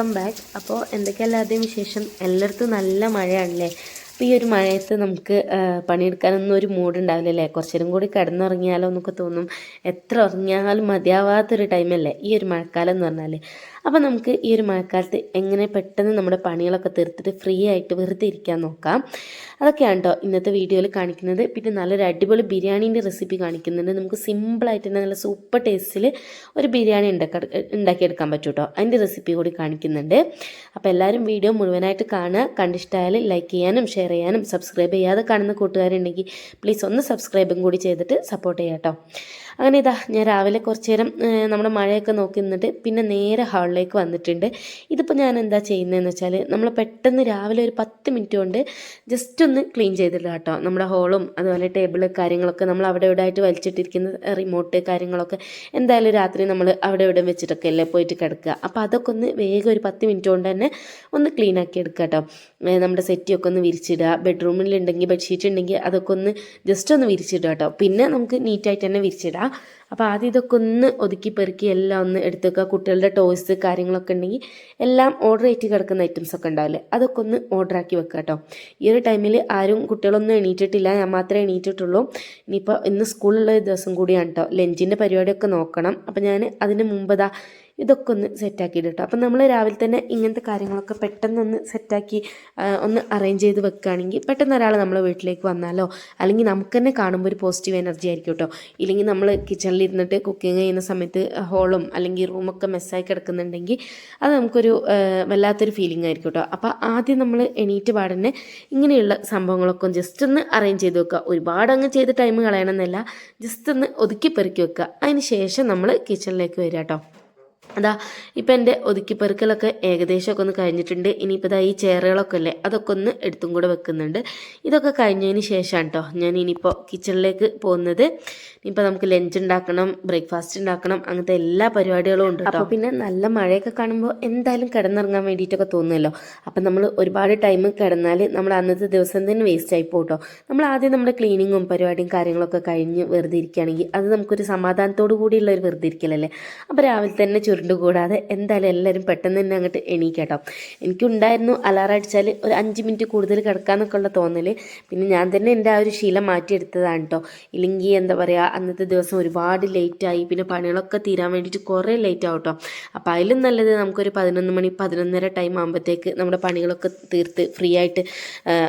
Welcome back. അപ്പോൾ എന്തൊക്കെയല്ലാതെയും വിശേഷം? എല്ലായിടത്തും നല്ല മഴയാണല്ലേ? അപ്പോൾ ഈ ഒരു മഴയത്ത് നമുക്ക് പണിയെടുക്കാനൊന്നും ഒരു മൂഡ് ഉണ്ടാവില്ല അല്ലേ? കുറച്ചു നേരം കൂടി കിടന്നുറങ്ങിയാലോ എന്നൊക്കെ തോന്നും. എത്ര ഉറങ്ങിയാലും മതിയാവാത്തൊരു ടൈമല്ലേ ഈ ഒരു മഴക്കാലം എന്ന് പറഞ്ഞാൽ അപ്പോൾ നമുക്ക് ഈ ഒരു മഴക്കാലത്ത് എങ്ങനെ പെട്ടെന്ന് നമ്മുടെ പണികളൊക്കെ തീർത്തിട്ട് ഫ്രീ ആയിട്ട് വെറുതെ ഇരിക്കാൻ നോക്കാം. അതൊക്കെയാണ് കേട്ടോ ഇന്നത്തെ വീഡിയോയിൽ കാണിക്കുന്നത്. പിന്നെ നല്ലൊരു അടിപൊളി ബിരിയാണീന്റെ റെസിപ്പി കാണിക്കുന്നുണ്ട്. നമുക്ക് സിമ്പിളായിട്ട് തന്നെ നല്ല സൂപ്പർ ടേസ്റ്റിൽ ഒരു ബിരിയാണി ഉണ്ടാക്കി ഉണ്ടാക്കിയെടുക്കാൻ പറ്റും കേട്ടോ അതിന്റെ റെസിപ്പി കൂടി കാണിക്കുന്നുണ്ട്. അപ്പോൾ എല്ലാവരും വീഡിയോ മുഴുവനായിട്ട് കാണുക. കണ്ടിഷ്ടമായാൽ ലൈക്ക് ചെയ്യാനും ഷെയർ ചെയ്യാനും സബ്സ്ക്രൈബ് ചെയ്യാതെ കാണുന്ന കൂട്ടുകാരുണ്ടെങ്കിൽ പ്ലീസ് ഒന്ന് സബ്സ്ക്രൈബും കൂടി ചെയ്തിട്ട് സപ്പോർട്ട് ചെയ്യാം കേട്ടോ അങ്ങനെ ഇതാ ഞാൻ രാവിലെ കുറച്ച് നേരം നമ്മുടെ മഴയൊക്കെ നോക്കി നിന്നിട്ട് പിന്നെ നേരെ ഹാളിലേക്ക് വന്നിട്ടുണ്ട്. ഇതിപ്പോൾ ഞാൻ എന്താ ചെയ്യുന്നതെന്ന് വെച്ചാൽ നമ്മൾ പെട്ടെന്ന് രാവിലെ ഒരു പത്ത് മിനിറ്റ് കൊണ്ട് ജസ്റ്റ് ഒന്ന് ക്ലീൻ ചെയ്തിടുക കേട്ടോ. നമ്മുടെ ഹോളും അതുപോലെ ടേബിൾ കാര്യങ്ങളൊക്കെ നമ്മൾ അവിടെ ഇവിടെ ആയിട്ട് വലിച്ചിട്ടിരിക്കുന്ന റിമോട്ട് കാര്യങ്ങളൊക്കെ എന്തായാലും രാത്രി നമ്മൾ അവിടെ ഇവിടെ വെച്ചിട്ടൊക്കെ അല്ലേ പോയിട്ട് കിടക്കുക. അപ്പോൾ അതൊക്കെ ഒന്ന് വേഗം ഒരു പത്ത് മിനിറ്റ് കൊണ്ട് തന്നെ ഒന്ന് ക്ലീൻ ആക്കി എടുക്കുക കേട്ടോ. നമ്മുടെ സെറ്റിയൊക്കെ ഒന്ന് വിരിച്ചിടുക. ബെഡ്റൂമിലുണ്ടെങ്കിൽ ബെഡ്ഷീറ്റ് ഉണ്ടെങ്കിൽ അതൊക്കെ ഒന്ന് ജസ്റ്റ് ഒന്ന് വിരിച്ചിടുക കേട്ടോ. പിന്നെ നമുക്ക് നീറ്റായിട്ട് തന്നെ വിരിച്ചിടാം. അപ്പോൾ ആദ്യം ഇതൊക്കെ ഒന്ന് ഒതുക്കി പെറുക്കി എല്ലാം ഒന്ന് എടുത്തേക്കുക കുട്ടികളുടെ ടോയ്സ് കാര്യങ്ങളൊക്കെ ഉണ്ടെങ്കിൽ എല്ലാം ഓർഡർ ആയിട്ട് കിടക്കുന്ന ഐറ്റംസ് ഒക്കെ ഉണ്ടാവില്ലേ? അതൊക്കെ ഒന്ന് ഓർഡർ ആക്കി വെക്കുക കേട്ടോ. ഈ ഒരു ടൈമിൽ ആരും കുട്ടികളൊന്നും എണീറ്റിട്ടില്ല. ഞാൻ മാത്രമേ എണീറ്റിട്ടുള്ളൂ. ഇനിയിപ്പോൾ ഇന്ന് സ്കൂളിലുള്ള ദിവസം കൂടിയാണ് കേട്ടോ ലഞ്ചിന്റെ പരിപാടിയൊക്കെ നോക്കണം. അപ്പോൾ ഞാൻ അതിന് മുമ്പതാ ഇതൊക്കെ ഒന്ന് സെറ്റാക്കിയിട്ട് കേട്ടോ അപ്പം നമ്മൾ രാവിലെ തന്നെ ഇങ്ങനത്തെ കാര്യങ്ങളൊക്കെ പെട്ടെന്നൊന്ന് സെറ്റാക്കി ഒന്ന് അറേഞ്ച് ചെയ്ത് വെക്കുകയാണെങ്കിൽ പെട്ടെന്ന് ഒരാൾ നമ്മളെ വീട്ടിലേക്ക് വന്നാലോ അല്ലെങ്കിൽ നമുക്ക് തന്നെ കാണുമ്പോൾ ഒരു പോസിറ്റീവ് എനർജി ആയിരിക്കും കേട്ടോ. ഇല്ലെങ്കിൽ നമ്മൾ കിച്ചണിൽ ഇരുന്നിട്ട് കുക്കിംഗ് ചെയ്യുന്ന സമയത്ത് ഹോളും അല്ലെങ്കിൽ റൂമൊക്കെ മെസ്സായി കിടക്കുന്നുണ്ടെങ്കിൽ അത് നമുക്കൊരു വല്ലാത്തൊരു ഫീലിംഗ് ആയിരിക്കും കേട്ടോ. അപ്പോൾ ആദ്യം നമ്മൾ എണീറ്റ് പാടന്നെ ഇങ്ങനെയുള്ള സംഭവങ്ങളൊക്കെ ജസ്റ്റ് ഒന്ന് അറേഞ്ച് ചെയ്ത് വെക്കുക. ഒരുപാട് അങ്ങ് ചെയ്ത് ടൈം കളയണമെന്നല്ല. ജസ്റ്റ് ഒന്ന് ഒതുക്കി പെറുക്കി വെക്കുക. അതിന് ശേഷം നമ്മൾ കിച്ചണിലേക്ക് വരിക കേട്ടോ. അതാ ഇപ്പം എന്റെ ഒതുക്കിപ്പെറുക്കലൊക്കെ ഏകദേശമൊക്കെ ഒന്ന് കഴിഞ്ഞിട്ടുണ്ട്. ഇനിയിപ്പോൾ ഈ ചേറുകളൊക്കെ അല്ലേ അതൊക്കെ ഒന്ന് എടുത്തും കൂടെ വെക്കുന്നുണ്ട്. ഇതൊക്കെ കഴിഞ്ഞതിന് ശേഷമാണ് കേട്ടോ ഞാൻ ഇനിയിപ്പോൾ കിച്ചണിലേക്ക് പോകുന്നത്. ഇനിയിപ്പോൾ നമുക്ക് ലഞ്ച് ഉണ്ടാക്കണം ബ്രേക്ക്ഫാസ്റ്റ് ഉണ്ടാക്കണം അങ്ങനത്തെ എല്ലാ പരിപാടികളും ഉണ്ട് അപ്പോൾ പിന്നെ നല്ല മഴയൊക്കെ കാണുമ്പോൾ എന്തായാലും കിടന്നിറങ്ങാൻ വേണ്ടിയിട്ടൊക്കെ തോന്നുമല്ലോ അപ്പം നമ്മൾ ഒരുപാട് ടൈം കിടന്നാൽ നമ്മൾ അന്നത്തെ ദിവസം തന്നെ വേസ്റ്റ് ആയി പോട്ടോ നമ്മൾ ആദ്യം നമ്മുടെ ക്ലീനിങ്ങും പരിപാടിയും കാര്യങ്ങളൊക്കെ കഴിഞ്ഞ് വെറുതെ ഇരിക്കുകയാണെങ്കിൽ അത് നമുക്കൊരു സമാധാനത്തോടു കൂടിയുള്ള ഒരു വെറുതെ ഇരിക്കലല്ലേ? അപ്പോൾ രാവിലെ തന്നെ ചുരുണ്ട് കൂടാതെ എന്തായാലും എല്ലാവരും പെട്ടെന്ന് തന്നെ അങ്ങോട്ട് എണീക്കട്ടോ. എനിക്കുണ്ടായിരുന്നു അലാറം അടിച്ചാൽ ഒരു അഞ്ച് മിനിറ്റ് കൂടുതൽ കിടക്കാന്നൊക്കെ ഉള്ള തോന്നൽ പിന്നെ ഞാൻ തന്നെ എന്റെ ആ ഒരു ശീലം മാറ്റിയെടുത്തതാണ് കേട്ടോ ഇല്ലെങ്കിൽ എന്താ പറയുക അന്നത്തെ ദിവസം ഒരുപാട് ലേറ്റായി പിന്നെ പണികളൊക്കെ തീരാൻ വേണ്ടിയിട്ട് കുറേ ലേറ്റ് ആവും കേട്ടോ അപ്പോൾ അതിലും നല്ലത് നമുക്കൊരു പതിനൊന്ന് മണി പതിനൊന്നര ടൈം ആകുമ്പോഴത്തേക്ക് നമ്മുടെ പണികളൊക്കെ തീർത്ത് ഫ്രീ ആയിട്ട്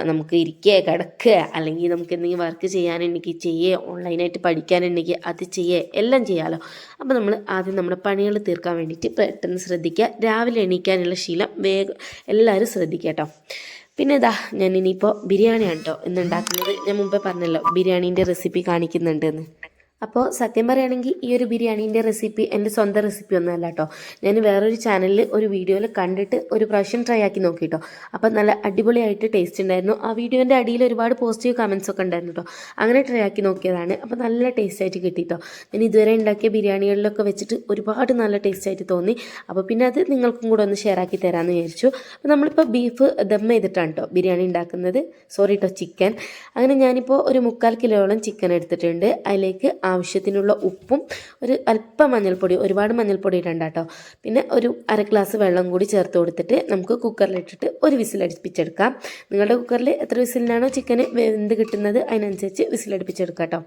നമുക്ക് ഇരിക്കുക കിടക്കുക. അല്ലെങ്കിൽ നമുക്ക് എന്തെങ്കിലും വർക്ക് ചെയ്യാനുണ്ടെങ്കിൽ ചെയ്യേ ഓൺലൈനായിട്ട് പഠിക്കാനുണ്ടെങ്കിൽ അത് ചെയ്യേ എല്ലാം ചെയ്യാമല്ലോ അപ്പോൾ നമ്മൾ ആദ്യം നമ്മുടെ പണികൾ തീർക്കാൻ വേണ്ടിയിട്ട് പെട്ടെന്ന് ശ്രദ്ധിക്കുക. രാവിലെ എണീക്കാനുള്ള ശീലം വേഗം എല്ലാവരും ശ്രദ്ധിക്കുക കേട്ടോ. പിന്നെ ഇതാ ഞാൻ ഇനിയിപ്പോൾ ബിരിയാണിയാണ് കേട്ടോ ഇന്ന് ഉണ്ടാക്കുന്നത്. ഞാൻ മുമ്പേ പറഞ്ഞല്ലോ ബിരിയാണീന്റെ റെസിപ്പി കാണിക്കുന്നുണ്ട് എന്ന്. അപ്പോൾ സത്യം പറയുകയാണെങ്കിൽ ഈ ഒരു ബിരിയാണീന്റെ റെസിപ്പി എന്റെ സ്വന്തം റെസിപ്പി ഒന്നുമല്ല കേട്ടോ ഞാൻ വേറൊരു ചാനലിൽ ഒരു വീഡിയോയിൽ കണ്ടിട്ട് ഒരു പ്രാവശ്യം ട്രൈ ആക്കി നോക്കി കേട്ടോ അപ്പോൾ നല്ല അടിപൊളിയായിട്ട് ടേസ്റ്റ് ഉണ്ടായിരുന്നു ആ വീഡിയോന്റെ അടിയിൽ ഒരുപാട് പോസിറ്റീവ് കമൻസ് ഒക്കെ ഉണ്ടായിരുന്നു കേട്ടോ അങ്ങനെ ട്രൈ ആക്കി നോക്കിയതാണ്. അപ്പോൾ നല്ല ടേസ്റ്റ് ആയിട്ട് കിട്ടി കേട്ടോ ഞാൻ ഇതുവരെ ഉണ്ടാക്കിയ ബിരിയാണികളിലൊക്കെ വെച്ചിട്ട് ഒരുപാട് നല്ല ടേസ്റ്റ് ആയിട്ട് തോന്നി. അപ്പോൾ പിന്നെ അത് നിങ്ങൾക്കും കൂടെ ഒന്ന് ഷെയർ ആക്കി തരാമെന്ന് വിചാരിച്ചു. അപ്പോൾ നമ്മളിപ്പോൾ ബീഫ് ദം ചെയ്തിട്ടാണ് കേട്ടോ ബിരിയാണി ഉണ്ടാക്കുന്നത് സോറി കേട്ടോ ചിക്കൻ അങ്ങനെ ഞാനിപ്പോൾ ഒരു മുക്കാൽ കിലോയോളം ചിക്കൻ എടുത്തിട്ടുണ്ട്. അതിലേക്ക് ആവശ്യത്തിനുള്ള ഉപ്പും ഒരു അല്പം മഞ്ഞൾപ്പൊടി ഒരുപാട് മഞ്ഞൾപ്പൊടി ഇടണ്ട കേട്ടോ പിന്നെ ഒരു അര ഗ്ലാസ് വെള്ളം കൂടി ചേർത്ത് കൊടുത്തിട്ട് നമുക്ക് കുക്കറിലിട്ടിട്ട് ഒരു വിസിലടിപ്പിച്ചെടുക്കാം. നിങ്ങളുടെ കുക്കറിൽ എത്ര വിസിലിനാണോ ചിക്കന് വെന്ത് കിട്ടുന്നത് അതിനനുസരിച്ച് വിസിലടുപ്പിച്ചെടുക്കാം കേട്ടോ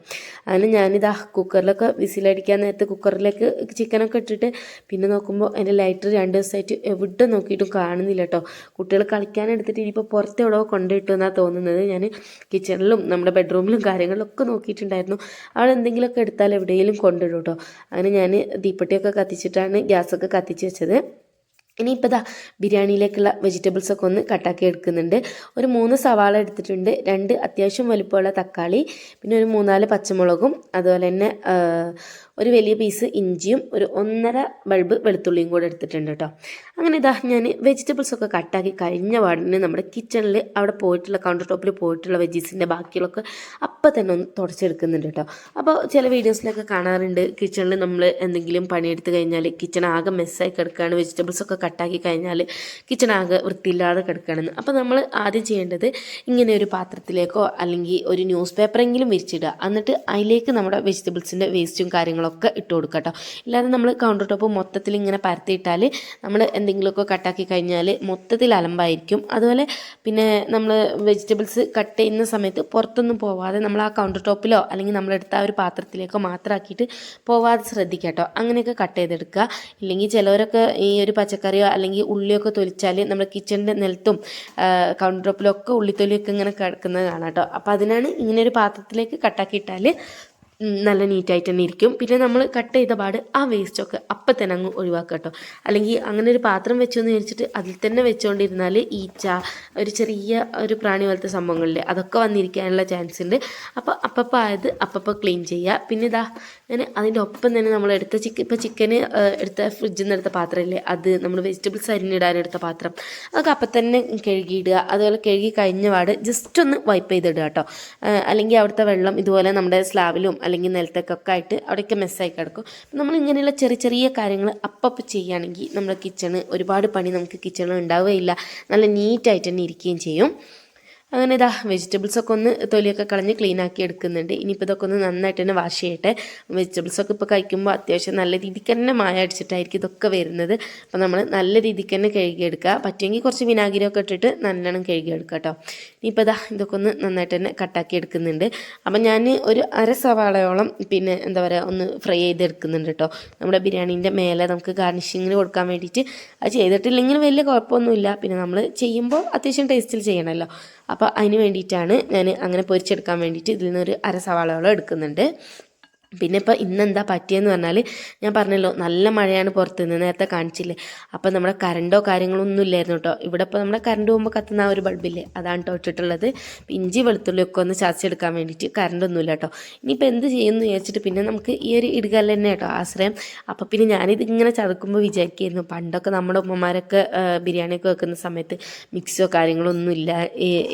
അങ്ങനെ ഞാനിതാ കുക്കറിലൊക്കെ വിസിലടിക്കാൻ നേരത്ത് കുക്കറിലേക്ക് ചിക്കനൊക്കെ ഇട്ടിട്ട് പിന്നെ നോക്കുമ്പോൾ അതിന്റെ ലൈറ്റർ രണ്ട് ദിവസമായിട്ട് എവിടെ നോക്കിയിട്ടും കാണുന്നില്ല കേട്ടോ കുട്ടികൾ കളിക്കാൻ എടുത്തിട്ട് ഇനിയിപ്പോൾ പുറത്ത് എവിടെയോ കൊണ്ടിട്ടു എന്നാണ് തോന്നുന്നത്. ഞാൻ കിച്ചണിലും നമ്മുടെ ബെഡ്റൂമിലും കാര്യങ്ങളിലൊക്കെ നോക്കിയിട്ടുണ്ടായിരുന്നു. അവിടെ എന്തെങ്കിലുമൊക്കെ എടുത്താൽ എവിടെയെങ്കിലും കൊണ്ടിടും കേട്ടോ അങ്ങനെ ഞാൻ തീപ്പെട്ടിയൊക്കെ കത്തിച്ചിട്ടാണ് ഗ്യാസൊക്കെ കത്തിച്ച് വെച്ചത്. ഇനിയിപ്പോൾ ഇതാ ബിരിയാണിയിലേക്കുള്ള വെജിറ്റബിൾസ് ഒക്കെ ഒന്ന് കട്ടാക്കി എടുക്കുന്നുണ്ട്. ഒരു മൂന്ന് സവാള എടുത്തിട്ടുണ്ട്. രണ്ട് അത്യാവശ്യം വലുപ്പമുള്ള തക്കാളി പിന്നെ ഒരു മൂന്നാൽ പച്ചമുളകും അതുപോലെ തന്നെ ഒരു വലിയ പീസ് ഇഞ്ചിയും ഒരു ഒന്നര ബൾബ് വെളുത്തുള്ളിയും കൂടെ എടുത്തിട്ടുണ്ട് കേട്ടോ അങ്ങനെ ഇതാ ഞാൻ വെജിറ്റബിൾസ് ഒക്കെ കട്ടാക്കി കഴിഞ്ഞ പാടിന് നമ്മുടെ കിച്ചണിൽ അവിടെ പോയിട്ടുള്ള കൗണ്ടർ ടോപ്പിൽ പോയിട്ടുള്ള വെജീസിന്റെ ബാക്കിയുള്ളൊക്കെ അപ്പം തന്നെ ഒന്ന് തുടച്ചെടുക്കുന്നുണ്ട് കേട്ടോ അപ്പോൾ ചില വീഡിയോസിലൊക്കെ കാണാറുണ്ട്. കിച്ചണിൽ നമ്മൾ എന്തെങ്കിലും പണിയെടുത്ത് കഴിഞ്ഞാൽ കിച്ചൺ ആകെ മെസ്സായി കിടക്കുകയാണ് വെജിറ്റബിൾസ് ഒക്കെ കട്ടാക്കി കഴിഞ്ഞാൽ കിച്ചൺ ആകെ വൃത്തിയില്ലാതെ കിടക്കുകയാണെന്ന് അപ്പോൾ നമ്മൾ ആദ്യം ചെയ്യേണ്ടത് ഇങ്ങനെ ഒരു പാത്രത്തിലേക്കോ അല്ലെങ്കിൽ ഒരു ന്യൂസ് പേപ്പറെങ്കിലും വിരിച്ചിടുക. എന്നിട്ട് അതിലേക്ക് നമ്മുടെ വെജിറ്റബിൾസിന്റെ വേസ്റ്റും കാര്യങ്ങളൊക്കെ ഇട്ട് കൊടുക്കുക കേട്ടോ ഇല്ലാതെ നമ്മൾ കൗണ്ടർ ടോപ്പ് മൊത്തത്തിൽ ഇങ്ങനെ പരത്തിയിട്ടാൽ നമ്മൾ എന്തെങ്കിലുമൊക്കെ കട്ടാക്കി കഴിഞ്ഞാൽ മൊത്തത്തിൽ അലമ്പായിരിക്കും. അതുപോലെ പിന്നെ നമ്മൾ വെജിറ്റബിൾസ് കട്ട് ചെയ്യുന്ന സമയത്ത് പുറത്തൊന്നും പോവാതെ നമ്മൾ ആ കൗണ്ടർ ടോപ്പിലോ അല്ലെങ്കിൽ നമ്മളെടുത്ത ആ ഒരു പാത്രത്തിലേക്കോ മാത്രമാക്കിയിട്ട് പോവാതെ ശ്രദ്ധിക്കുക കേട്ടോ അങ്ങനെയൊക്കെ കട്ട് ചെയ്തെടുക്കുക. ഇല്ലെങ്കിൽ ചിലവരൊക്കെ ഈ ഒരു പച്ചക്കറിയോ അല്ലെങ്കിൽ ഉള്ളിയൊക്കെ തൊലിച്ചാൽ നമ്മുടെ കിച്ചണിന്റെ നിലത്തും കൗണ്ടർ ടോപ്പിലൊക്കെ ഉള്ളിത്തൊലിയൊക്കെ ഇങ്ങനെ കിടക്കുന്നത് കാണാം കേട്ടോ അപ്പോൾ അതിനാണ് ഇങ്ങനെ ഒരു പാത്രത്തിലേക്ക് കട്ടാക്കിയിട്ടാൽ നല്ല നീറ്റായിട്ട് തന്നെ ഇരിക്കും. പിന്നെ നമ്മൾ കട്ട് ചെയ്ത പാട് ആ വേസ്റ്റൊക്കെ അപ്പം തന്നെ അങ്ങ് ഒഴിവാക്കുക കേട്ടോ അല്ലെങ്കിൽ അങ്ങനെ ഒരു പാത്രം വെച്ചു എന്ന് വിചാരിച്ചിട്ട് അതിൽ തന്നെ വെച്ചുകൊണ്ടിരുന്നാൽ ഈച്ച ഒരു ചെറിയ ഒരു പ്രാണി പോലത്തെ സംഭവങ്ങളിൽ അതൊക്കെ വന്നിരിക്കാനുള്ള ചാൻസ് ഉണ്ട് അപ്പോൾ അപ്പപ്പോൾ ആയത് അപ്പപ്പോൾ ക്ലീൻ ചെയ്യുക പിന്നെ ഇതാ ഞാൻ അതിന്റെ ഒപ്പം തന്നെ നമ്മൾ എടുത്ത ചിക്കൻ ഇപ്പോൾ ചിക്കന് എടുത്ത ഫ്രിഡ്ജിൽ നിന്ന് എടുത്ത പാത്രമില്ലേ അത് നമ്മൾ വെജിറ്റബിൾസ് അരിഞ്ഞിടാനെടുത്ത പാത്രം. അതൊക്കെ അപ്പം തന്നെ കഴുകിയിടുക. അതുപോലെ കഴുകി കഴിഞ്ഞ പാട് ജസ്റ്റ് ഒന്ന് വൈപ്പ് ചെയ്തിടുക കേട്ടോ അല്ലെങ്കിൽ അവിടുത്തെ വെള്ളം ഇതുപോലെ നമ്മുടെ സ്ലാബിലും അല്ലെങ്കിൽ നിലത്തേക്കൊക്കെ ആയിട്ട് അവിടെയൊക്കെ മെസ്സായി കിടക്കും. നമ്മൾ ഇങ്ങനെയുള്ള ചെറിയ ചെറിയ കാര്യങ്ങൾ അപ്പപ്പ് ചെയ്യുകയാണെങ്കിൽ നമ്മുടെ കിച്ചണ് ഒരുപാട് പണി നമുക്ക് കിച്ചണിൽ ഉണ്ടാവുകയില്ല. നല്ല നീറ്റായിട്ട് തന്നെ ഇരിക്കുകയും ചെയ്യും. അങ്ങനെ ഇതാ വെജിറ്റബിൾസൊക്കെ ഒന്ന് തൊലിയൊക്കെ കളഞ്ഞ് ക്ലീൻ ആക്കി എടുക്കുന്നുണ്ട്. ഇനിയിപ്പോൾ ഇതൊക്കെ ഒന്ന് നന്നായിട്ട് തന്നെ വാഷ് ചെയ്യട്ടെ. വെജിറ്റബിൾസൊക്കെ ഇപ്പോൾ കഴിക്കുമ്പോൾ അത്യാവശ്യം നല്ല രീതിക്ക് തന്നെ മായ അടിച്ചിട്ടായിരിക്കും ഇതൊക്കെ വരുന്നത്. അപ്പോൾ നമ്മൾ നല്ല രീതിക്ക് തന്നെ കഴുകിയെടുക്കുക. പറ്റുമെങ്കിൽ കുറച്ച് വിനാഗിരിയൊക്കെ ഇട്ടിട്ട് നല്ലോണം കഴുകിയെടുക്കുക കേട്ടോ ഇനിയിപ്പോൾ ഇതാ ഇതൊക്കെ ഒന്ന് നന്നായിട്ട് തന്നെ കട്ടാക്കി എടുക്കുന്നുണ്ട്. അപ്പം ഞാൻ ഒരു അര സവാളയോളം പിന്നെ എന്താ പറയുക ഒന്ന് ഫ്രൈ ചെയ്തെടുക്കുന്നുണ്ട് കേട്ടോ നമ്മുടെ ബിരിയാണീന്റെ മേലെ നമുക്ക് ഗാർണിഷിങ്ങിന് കൊടുക്കാൻ വേണ്ടിയിട്ട്. അത് ചെയ്തിട്ടില്ലെങ്കിൽ വലിയ കുഴപ്പമൊന്നുമില്ല. പിന്നെ നമ്മൾ ചെയ്യുമ്പോൾ അത്യാവശ്യം ടേസ്റ്റിൽ ചെയ്യണമല്ലോ അപ്പോൾ അതിന് വേണ്ടിയിട്ടാണ് ഞാൻ അങ്ങനെ പൊരിച്ചെടുക്കാൻ വേണ്ടിയിട്ട് ഇതിൽ നിന്നൊരു അര സവാളയോളം എടുക്കുന്നുണ്ട്. പിന്നെ ഇപ്പോൾ ഇന്നെന്താ പറ്റിയെന്ന് പറഞ്ഞാൽ ഞാൻ പറഞ്ഞല്ലോ നല്ല മഴയാണ് പുറത്ത് നിന്ന് നേരത്തെ കാണിച്ചില്ലേ. അപ്പോൾ നമ്മുടെ കറണ്ടോ കാര്യങ്ങളോ ഒന്നും ഇല്ലായിരുന്നു കേട്ടോ ഇവിടെ ഇപ്പോൾ നമ്മുടെ കറണ്ട് പോകുമ്പോൾ കത്തുന്ന ആ ഒരു ബൾബില്ലേ അതാണ് കേട്ടോ ഇട്ടിട്ടുള്ളത് ഇഞ്ചി വെളുത്തുള്ളി ഒക്കെ ഒന്ന് ചതച്ചെടുക്കാൻ വേണ്ടിയിട്ട് കറണ്ട് ഒന്നുമില്ല കേട്ടോ ഇനിയിപ്പോൾ എന്ത് ചെയ്യുമെന്ന് വിചാരിച്ചിട്ട് പിന്നെ നമുക്ക് ഈ ഒരു ഇടുകല്ല തന്നെ കേട്ടോ ആശ്രയം. അപ്പോൾ പിന്നെ ഞാനിത് ഇങ്ങനെ ചതക്കുമ്പോൾ വിചാരിക്കായിരുന്നു. പണ്ടൊക്കെ നമ്മുടെ ഉമ്മമാരൊക്കെ ബിരിയാണിയൊക്കെ വെക്കുന്ന സമയത്ത് മിക്സോ കാര്യങ്ങളോ ഒന്നും ഇല്ല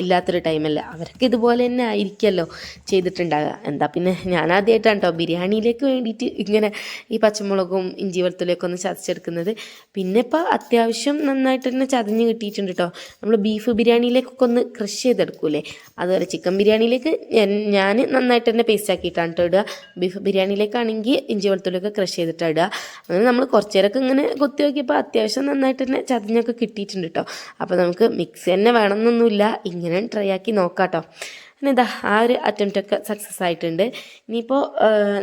ഇല്ലാത്തൊരു ടൈമല്ല അവരൊക്കെ ഇതുപോലെ തന്നെ ആയിരിക്കുമല്ലോ ചെയ്തിട്ടുണ്ടാകുക എന്താ പിന്നെ ഞാനാദ്യമായിട്ടാണ് കേട്ടോ ബിരിയാണിയിലേക്ക് വേണ്ടിയിട്ട് ഇങ്ങനെ ഈ പച്ചമുളകും ഇഞ്ചി വെളുത്തുള്ളിയൊക്കെ ഒന്ന് ചതച്ചെടുക്കുന്നത്. പിന്നെ ഇപ്പോൾ അത്യാവശ്യം നന്നായിട്ട് തന്നെ ചതഞ്ഞ് കിട്ടിയിട്ടുണ്ട് കേട്ടോ നമ്മൾ ബീഫ് ബിരിയാണിയിലേക്കൊക്കെ ഒന്ന് ക്രഷ് ചെയ്തെടുക്കൂലേ അതുപോലെ ചിക്കൻ ബിരിയാണിയിലേക്ക് ഞാൻ നന്നായിട്ട് തന്നെ പേസ്റ്റ് ആക്കിയിട്ടാണ് കേട്ടോ ഇടുക. ബീഫ് ബിരിയാണിയിലേക്കാണെങ്കിൽ ഇഞ്ചി വെളുത്തുള്ളിയൊക്കെ ക്രഷ് ചെയ്തിട്ടാണ് ഇടുക. അങ്ങനെ നമ്മൾ കുറച്ച് നേരമൊക്കെ ഇങ്ങനെ കൊത്തി നോക്കിയപ്പോൾ അത്യാവശ്യം നന്നായിട്ട് തന്നെ ചതഞ്ഞൊക്കെ കിട്ടിയിട്ടുണ്ട് കേട്ടോ അപ്പോൾ നമുക്ക് മിക്സ് തന്നെ വേണമെന്നൊന്നുമില്ല ഇങ്ങനെ ട്രൈ ആക്കി നോക്കാം കേട്ടോ പിന്നെ ഇതാ ആ ഒരു അറ്റംപ്റ്റൊക്കെ സക്സസ് ആയിട്ടുണ്ട്. ഇനിയിപ്പോൾ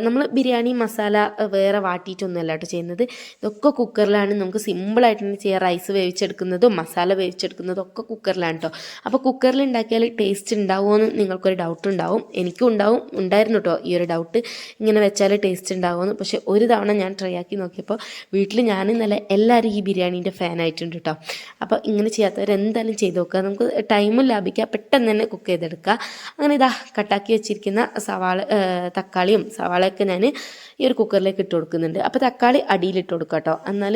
നമ്മൾ ബിരിയാണി മസാല വേറെ വേറെ വാട്ടിയിട്ടൊന്നുമല്ല കേട്ടോ ചെയ്യുന്നത്. ഇതൊക്കെ കുക്കറിലാണ് നമുക്ക് സിമ്പിളായിട്ട് തന്നെ ചെയ്യാം. റൈസ് വേവിച്ചെടുക്കുന്നതും മസാല വേവിച്ചെടുക്കുന്നതും ഒക്കെ കുക്കറിലാണ് കേട്ടോ. അപ്പോൾ കുക്കറിൽ ഉണ്ടാക്കിയാൽ ടേസ്റ്റ് ഉണ്ടാവുമോ എന്ന് നിങ്ങൾക്കൊരു ഡൗട്ട് ഉണ്ടാവും. എനിക്കും ഉണ്ടാവും. ഉണ്ടായിരുന്നു കേട്ടോ ഈ ഒരു ഡൗട്ട് ഇങ്ങനെ വെച്ചാൽ ടേസ്റ്റ് ഉണ്ടാവുമെന്ന്. പക്ഷേ ഒരു തവണ ഞാൻ ട്രൈ ആക്കി നോക്കിയപ്പോൾ വീട്ടിൽ ഞാൻ ഇന്നലെ എല്ലാവരും ഈ ബിരിയാണീന്റെ ഫാനായിട്ടുണ്ട് കേട്ടോ. അപ്പോൾ ഇങ്ങനെ ചെയ്യാത്തവർ എന്തായാലും ചെയ്ത് നോക്കുക. നമുക്ക് ടൈമും ലാഭിക്കുക പെട്ടെന്ന് തന്നെ കുക്ക് ചെയ്തെടുക്കുക അങ്ങനെ ഇതാ കട്ടാക്കി വെച്ചിരിക്കുന്ന സവാള തക്കാളിയും സവാളയൊക്കെ ഞാൻ ഈ ഒരു കുക്കറിലേക്ക് ഇട്ട് കൊടുക്കുന്നുണ്ട്. അപ്പോൾ തക്കാളി അടിയിലിട്ട് കൊടുക്കുക കേട്ടോ. എന്നാൽ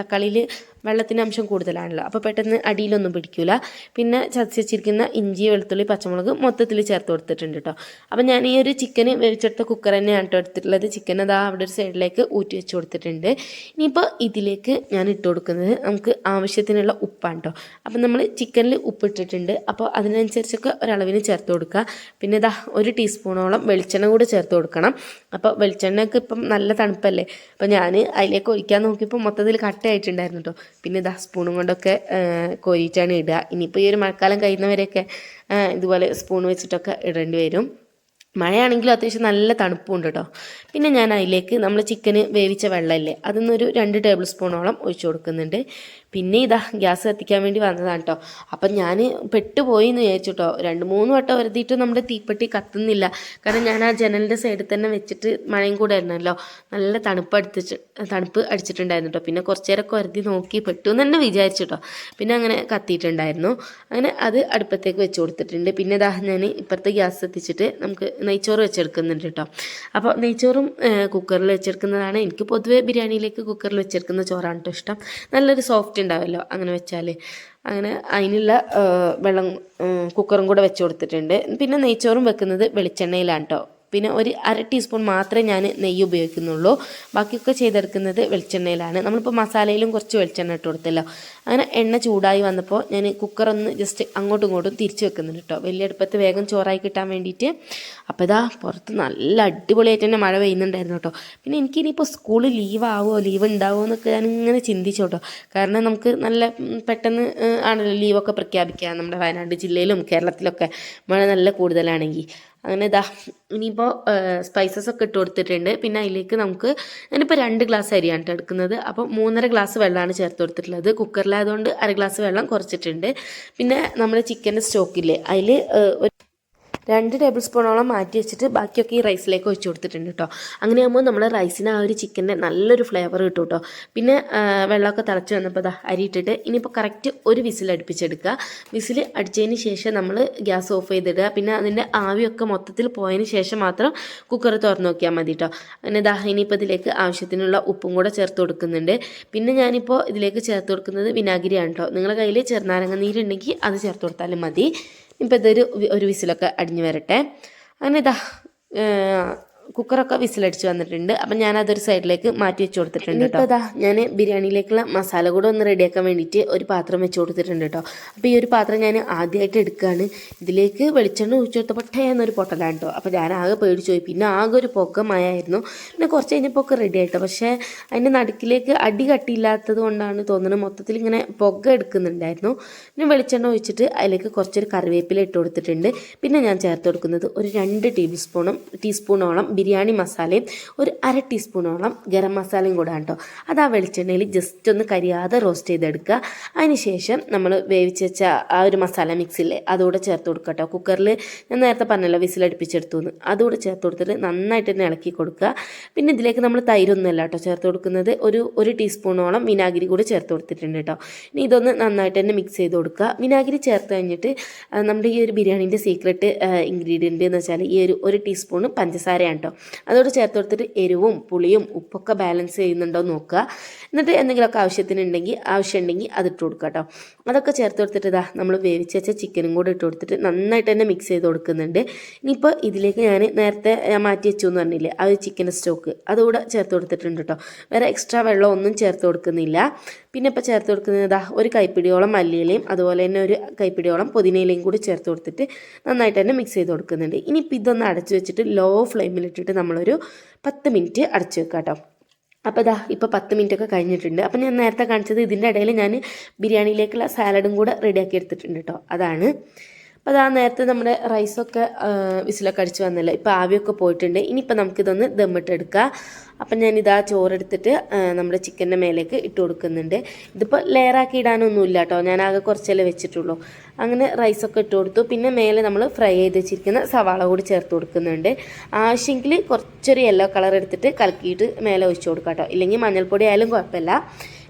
തക്കാളിയിൽ വെള്ളത്തിന്റെ അംശം കൂടുതലാണല്ലോ. അപ്പോൾ പെട്ടെന്ന് അടിയിലൊന്നും പിടിക്കില്ല പിന്നെ ചതച്ചിരിക്കുന്ന ഇഞ്ചി വെളുത്തുള്ളി പച്ചമുളക് മൊത്തത്തിൽ ചേർത്ത് കൊടുത്തിട്ടുണ്ട് കേട്ടോ. അപ്പോൾ ഞാൻ ഈ ഒരു ചിക്കന് വേവിച്ചെടുത്ത കുക്കർ തന്നെയാണ് കേട്ടോ എടുത്തിട്ടുള്ളത്. ചിക്കൻ അതാ അവിടെ ഒരു സൈഡിലേക്ക് ഊറ്റി വെച്ച് കൊടുത്തിട്ടുണ്ട്. ഇനിയിപ്പോൾ ഇതിലേക്ക് ഞാൻ ഇട്ട് കൊടുക്കുന്നത് നമുക്ക് ആവശ്യത്തിനുള്ള ഉപ്പാണ് കേട്ടോ. അപ്പം നമ്മൾ ചിക്കനിൽ ഉപ്പിട്ടിട്ടുണ്ട് അപ്പോൾ അതിനനുസരിച്ചൊക്കെ ഒരളവിന് ചേർത്ത് കൊടുക്കുക പിന്നെ ഇതാ ഒരു ടീസ്പൂണോളം വെളിച്ചെണ്ണ കൂടെ ചേർത്ത് കൊടുക്കണം. അപ്പോൾ വെളിച്ചെണ്ണയൊക്കെ ഇപ്പം നല്ല തണുപ്പല്ലേ? അപ്പം ഞാൻ അതിലേക്ക് ഒഴിക്കാൻ നോക്കിയപ്പോൾ മൊത്തത്തിൽ കട്ടയായിട്ടുണ്ടായിരുന്നു കേട്ടോ പിന്നെ ഇതാ സ്പൂണും കൊണ്ടൊക്കെ കോരിയിട്ടാണ് ഇടുക ഇനിയിപ്പോൾ ഈ ഒരു മഴക്കാലം കഴിയുന്നവരെയൊക്കെ ഇതുപോലെ സ്പൂൺ വെച്ചിട്ടൊക്കെ ഇടേണ്ടി വരും. മഴയാണെങ്കിലും അത്യാവശ്യം നല്ല തണുപ്പുണ്ട് കേട്ടോ പിന്നെ ഞാൻ അതിലേക്ക് നമ്മൾ ചിക്കന് വേവിച്ച വെള്ളമില്ലേ അതിന്നൊരു രണ്ട് ടേബിൾ സ്പൂണോളം ഒഴിച്ചു കൊടുക്കുന്നുണ്ട്. പിന്നെ ഇതാ ഗ്യാസ് കത്തിക്കാൻ വേണ്ടി വന്നതാണ് കേട്ടോ. അപ്പം ഞാൻ പെട്ടുപോയി എന്ന് വിചാരിച്ചു കേട്ടോ രണ്ട് മൂന്ന് വട്ടം വരുത്തിയിട്ട് നമ്മുടെ തീപ്പെട്ടി കത്തുന്നില്ല. കാരണം ഞാൻ ആ ജനലിന്റെ സൈഡിൽ തന്നെ വെച്ചിട്ട് മഴയും കൂടെ ആയിരുന്നല്ലോ. നല്ല തണുപ്പ് അടുത്തിച്ച് തണുപ്പ് അടിച്ചിട്ടുണ്ടായിരുന്നു കേട്ടോ. പിന്നെ കുറച്ച് നേരമൊക്കെ വരുത്തി നോക്കി പെട്ടു എന്ന് തന്നെ വിചാരിച്ചു കേട്ടോ. പിന്നെ അങ്ങനെ കത്തിയിട്ടുണ്ടായിരുന്നു. അങ്ങനെ അത് അടുപ്പത്തേക്ക് വെച്ച് കൊടുത്തിട്ടുണ്ട്. പിന്നെ ഇതാ ഞാൻ ഇപ്പുറത്തെ ഗ്യാസ് എത്തിച്ചിട്ട് നമുക്ക് നെയ്ച്ചോറ് വെച്ചെടുക്കുന്നുണ്ട് കേട്ടോ. അപ്പോൾ നെയ്ച്ചോറും കുക്കറിൽ വെച്ചെടുക്കുന്നതാണ്. എനിക്ക് പൊതുവേ ബിരിയാണിയിലേക്ക് കുക്കറിൽ വെച്ചെടുക്കുന്ന ചോറാണ് കേട്ടോ ഇഷ്ടം. നല്ലൊരു സോഫ്റ്റ് ഉണ്ടാവുമല്ലോ അങ്ങനെ വെച്ചാൽ അങ്ങനെ അതിനുള്ള വെള്ളം കുക്കറും കൂടെ വെച്ച് കൊടുത്തിട്ടുണ്ട്. പിന്നെ നെയ്ച്ചോറും വെക്കുന്നത് വെളിച്ചെണ്ണയിലാണ് കേട്ടോ പിന്നെ ഒരു അര ടീസ്പൂൺ മാത്രമേ ഞാൻ നെയ്യ് ഉപയോഗിക്കുന്നുള്ളൂ. ബാക്കിയൊക്കെ ചെയ്തെടുക്കുന്നത് വെളിച്ചെണ്ണയിലാണ്. നമ്മളിപ്പോൾ മസാലയിലും കുറച്ച് വെളിച്ചെണ്ണ ഇട്ട് കൊടുത്തല്ലോ. അങ്ങനെ എണ്ണ ചൂടായി വന്നപ്പോൾ ഞാൻ കുക്കറൊന്ന് ജസ്റ്റ് അങ്ങോട്ടും ഇങ്ങോട്ടും തിരിച്ച് വെക്കുന്നുണ്ട് കേട്ടോ. വലിയ അടുപ്പത്ത് വേഗം ചോറായി കിട്ടാൻ വേണ്ടിയിട്ട്. അപ്പോൾ ഇതാ പുറത്ത് നല്ല അടിപൊളിയായിട്ട് തന്നെ മഴ പെയ്യുന്നുണ്ടായിരുന്നു കേട്ടോ. പിന്നെ എനിക്കിനിയിപ്പോൾ സ്കൂൾ ലീവ് ആവുമോ ലീവ് ഉണ്ടാവുമോ എന്നൊക്കെ ഞാൻ ഇങ്ങനെ ചിന്തിച്ചു കേട്ടോ. കാരണം നമുക്ക് നല്ല പെട്ടെന്ന് ആണല്ലോ ലീവൊക്കെ പ്രഖ്യാപിക്കുക നമ്മുടെ വയനാട് ജില്ലയിലും കേരളത്തിലൊക്കെ മഴ നല്ല കൂടുതലാണെങ്കിൽ. അങ്ങനെ ഇതാ ഇനിയിപ്പോൾ സ്പൈസസ് ഒക്കെ ഇട്ട് കൊടുത്തിട്ടുണ്ട്. പിന്നെ അതിലേക്ക് നമുക്ക് ഞാനിപ്പോൾ രണ്ട് ഗ്ലാസ് അരിയാണ് എടുക്കുന്നത്. അപ്പോൾ മൂന്നര ഗ്ലാസ് വെള്ളമാണ് ചേർത്ത് കൊടുത്തിട്ടുള്ളത്. കുക്കറിലായതുകൊണ്ട് അര ഗ്ലാസ് വെള്ളം കുറച്ചിട്ടുണ്ട്. പിന്നെ നമ്മുടെ ചിക്കന്റെ സ്റ്റോക്കില്ലേ അതിൽ രണ്ട് ടേബിൾ സ്പൂണോളം മാറ്റി വെച്ചിട്ട് ബാക്കിയൊക്കെ ഈ റൈസിലേക്ക് ഒഴിച്ചു കൊടുത്തിട്ടുണ്ട് കേട്ടോ അങ്ങനെയാകുമ്പോൾ നമ്മൾ റൈസിന് ആ ഒരു ചിക്കന്റെ നല്ലൊരു ഫ്ലേവർ കിട്ടും കേട്ടോ പിന്നെ വെള്ളമൊക്കെ തിളച്ച് വന്നപ്പോൾ ദാ അരി ഇട്ടിട്ട് ഇനിയിപ്പോൾ കറക്റ്റ് ഒരു വിസിൽ അടുപ്പിച്ചെടുക്കുക. വിസിൽ അടിച്ചതിന് ശേഷം നമ്മൾ ഗ്യാസ് ഓഫ് ചെയ്തിടുക. പിന്നെ അതിന്റെ ആവിയൊക്കെ മൊത്തത്തിൽ പോയതിന് ശേഷം മാത്രം കുക്കർ തുറന്നു നോക്കിയാൽ മതി കേട്ടോ അങ്ങനെ ദാ ഇനിയിപ്പോൾ ഇതിലേക്ക് ആവശ്യത്തിനുള്ള ഉപ്പും കൂടെ ചേർത്ത് കൊടുക്കുന്നുണ്ട്. പിന്നെ ഞാനിപ്പോൾ ഇതിലേക്ക് ചേർത്ത് കൊടുക്കുന്നത് വിനാഗിരിയാണ് കേട്ടോ നിങ്ങളുടെ കയ്യിൽ ചെറുനാരങ്ങ നീരുണ്ടെങ്കിൽ അത് ചേർത്ത് കൊടുത്താലും മതി. ഇപ്പോൾ ഇതൊരു ഒരു വിസിലൊക്കെ അടിഞ്ഞു വരട്ടെ. അങ്ങനെ ഇതാ കുക്കറൊക്കെ വിസിലടിച്ച് വന്നിട്ടുണ്ട്. അപ്പം ഞാൻ അതൊരു സൈഡിലേക്ക് മാറ്റി വെച്ച് കൊടുത്തിട്ടുണ്ട് കേട്ടോ അതാ ഞാൻ ബിരിയാണിയിലേക്കുള്ള മസാല കൂടെ ഒന്ന് റെഡിയാക്കാൻ വേണ്ടിയിട്ട് ഒരു പാത്രം വെച്ച് കൊടുത്തിട്ടുണ്ട് കേട്ടോ അപ്പോൾ ഈ ഒരു പാത്രം ഞാൻ ആദ്യമായിട്ട് എടുക്കുകയാണ്. ഇതിലേക്ക് വെളിച്ചെണ്ണ ഒഴിച്ചു കൊടുത്തപ്പോൾ ടേ എന്നൊരു പൊട്ടലാണ് കേട്ടോ അപ്പോൾ ഞാൻ ആകെ പേടിച്ചു പോയി. പിന്നെ ആകെ ഒരു പുക മയായിരുന്നു പിന്നെ കുറച്ച് കഴിഞ്ഞപ്പോൾ ഒക്കെ റെഡി ആയിട്ടോ പക്ഷേ അതിന്റെ നടുക്കിലേക്ക് അടി കട്ടിയില്ലാത്തത് കൊണ്ടാണ് തോന്നുന്നത് മൊത്തത്തിൽ ഇങ്ങനെ പുക എടുക്കുന്നുണ്ടായിരുന്നു. പിന്നെ വെളിച്ചെണ്ണ ഒഴിച്ചിട്ട് അതിലേക്ക് കുറച്ചൊരു കറിവേപ്പില ഇട്ട് കൊടുത്തിട്ടുണ്ട്. പിന്നെ ഞാൻ ചേർത്ത് കൊടുക്കുന്നത് ഒരു രണ്ട് ടീബിൾ സ്പൂണും ടീസ്പൂണോളം ബിരിയാണി മസാലയും ഒരു അര ടീസ്പൂണോളം ഗരം മസാലയും കൂടെ കേട്ടോ അത് ആ വെളിച്ചെണ്ണയിൽ ജസ്റ്റ് ഒന്ന് കരിയാതെ റോസ്റ്റ് ചെയ്തെടുക്കുക. അതിനുശേഷം നമ്മൾ വേവിച്ച് വെച്ച ആ ഒരു മസാല മിക്സില്ലേ അതുകൂടെ ചേർത്ത് കൊടുക്കട്ടോ കേട്ടോ കുക്കറിൽ ഞാൻ നേരത്തെ പറഞ്ഞല്ലോ വിസിലടുപ്പിച്ചെടുത്തു എന്ന്. അതുകൂടെ ചേർത്ത് കൊടുത്തിട്ട് നന്നായിട്ട് തന്നെ ഇളക്കി കൊടുക്കുക. പിന്നെ ഇതിലേക്ക് നമ്മൾ തൈരൊന്നുമല്ല കേട്ടോ ചേർത്ത് കൊടുക്കുന്നത്. ഒരു ഒരു ടീസ്പൂണോളം വിനാഗിരി കൂടി ചേർത്ത് കൊടുത്തിട്ടുണ്ട് കേട്ടോ ഇനി ഇതൊന്ന് നന്നായിട്ട് തന്നെ മിക്സ് ചെയ്ത് കൊടുക്കുക. വിനാഗിരി ചേർത്ത് കഴിഞ്ഞിട്ട് നമ്മുടെ ഈ ഒരു ബിരിയാണീന്റെ സീക്രട്ട് ഇൻഗ്രീഡിയന്റ് എന്ന് വെച്ചാൽ ഈ ഒരു ഒരു ടീസ്പൂണ് പഞ്ചസാരയാണ് കേട്ടോ അതോട് ചേർത്ത് കൊടുത്തിട്ട് എരിവും പുളിയും ഉപ്പൊക്കെ ബാലൻസ് ചെയ്യുന്നുണ്ടോ നോക്കുക. എന്നിട്ട് എന്തെങ്കിലുമൊക്കെ ആവശ്യത്തിനുണ്ടെങ്കിൽ ആവശ്യമുണ്ടെങ്കിൽ അത് ഇട്ട് കൊടുക്കുക കേട്ടോ. അതൊക്കെ ചേർത്ത് കൊടുത്തിട്ട് ഇതാ നമ്മൾ വേവിച്ച് വെച്ച ചിക്കനും കൂടെ ഇട്ട് കൊടുത്തിട്ട് നന്നായിട്ട് തന്നെ മിക്സ് ചെയ്ത് കൊടുക്കുന്നുണ്ട്. ഇനിയിപ്പോൾ ഇതിലേക്ക് ഞാൻ നേരത്തെ ഞാൻ മാറ്റി വെച്ചു എന്ന് പറഞ്ഞില്ലേ ആ ഒരു ചിക്കൻ സ്റ്റോക്ക് അതുകൂടെ ചേർത്ത് കൊടുത്തിട്ടുണ്ട് കേട്ടോ. വേറെ എക്സ്ട്രാ വെള്ളം ഒന്നും ചേർത്ത് കൊടുക്കുന്നില്ല. പിന്നെ ഇപ്പോൾ ചേർത്ത് കൊടുക്കുന്നത് ഇതാ ഒരു കൈപ്പിടിയോളം മല്ലിയിലയും അതുപോലെ തന്നെ ഒരു കൈപ്പിടിയോളം പുതിനയിലയും കൂടി ചേർത്ത് കൊടുത്തിട്ട് നന്നായിട്ട് തന്നെ മിക്സ് ചെയ്ത് കൊടുക്കുന്നുണ്ട്. ഇനിയിപ്പോൾ ഇതൊന്ന് അടച്ചു വെച്ചിട്ട് ലോ ഫ്ലെയിമിലിട്ടിട്ട് നമ്മളൊരു പത്ത് മിനിറ്റ് അടച്ചു വെക്കാം കേട്ടോ അപ്പോൾ ഇതാ ഇപ്പോൾ പത്ത് മിനിറ്റ് ഒക്കെ കഴിഞ്ഞിട്ടുണ്ട്. അപ്പോൾ ഞാൻ നേരത്തെ കാണിച്ചത് ഇതിന്റെ ഇടയിൽ ഞാൻ ബിരിയാണിയിലേക്കുള്ള സാലഡും കൂടെ റെഡിയാക്കി എടുത്തിട്ടുണ്ട് കേട്ടോ അതാണ് അപ്പോൾ അതാ നേരത്തെ നമ്മുടെ റൈസൊക്കെ വിസിലൊക്കെ അടിച്ച് വന്നല്ലോ? ഇപ്പോൾ ആവിയൊക്കെ പോയിട്ടുണ്ട്. ഇനിയിപ്പോൾ നമുക്കിതൊന്ന് ദമ്മിട്ടെടുക്കാം. അപ്പം ഞാനിതാ ചോറെടുത്തിട്ട് നമ്മുടെ ചിക്കന്റെ മേലേക്ക് ഇട്ട് കൊടുക്കുന്നുണ്ട്. ഇതിപ്പോൾ ലെയറാക്കി ഇടാനൊന്നുമില്ല കേട്ടോ ഞാൻ ആകെ കുറച്ചല്ലേ വെച്ചിട്ടുള്ളൂ. അങ്ങനെ റൈസൊക്കെ ഇട്ട് കൊടുത്തു. പിന്നെ മേലെ നമ്മൾ ഫ്രൈ ചെയ്ത് വെച്ചിരിക്കുന്ന സവാള കൂടി ചേർത്ത് കൊടുക്കുന്നുണ്ട്. ആവശ്യമെങ്കിൽ കുറച്ചൊരു യെല്ലോ കളർ എടുത്തിട്ട് കലക്കിയിട്ട് മേലെ ഒഴിച്ച് കൊടുക്കാം കേട്ടോ ഇല്ലെങ്കിൽ മഞ്ഞൾപ്പൊടി ആയാലും കുഴപ്പമില്ല.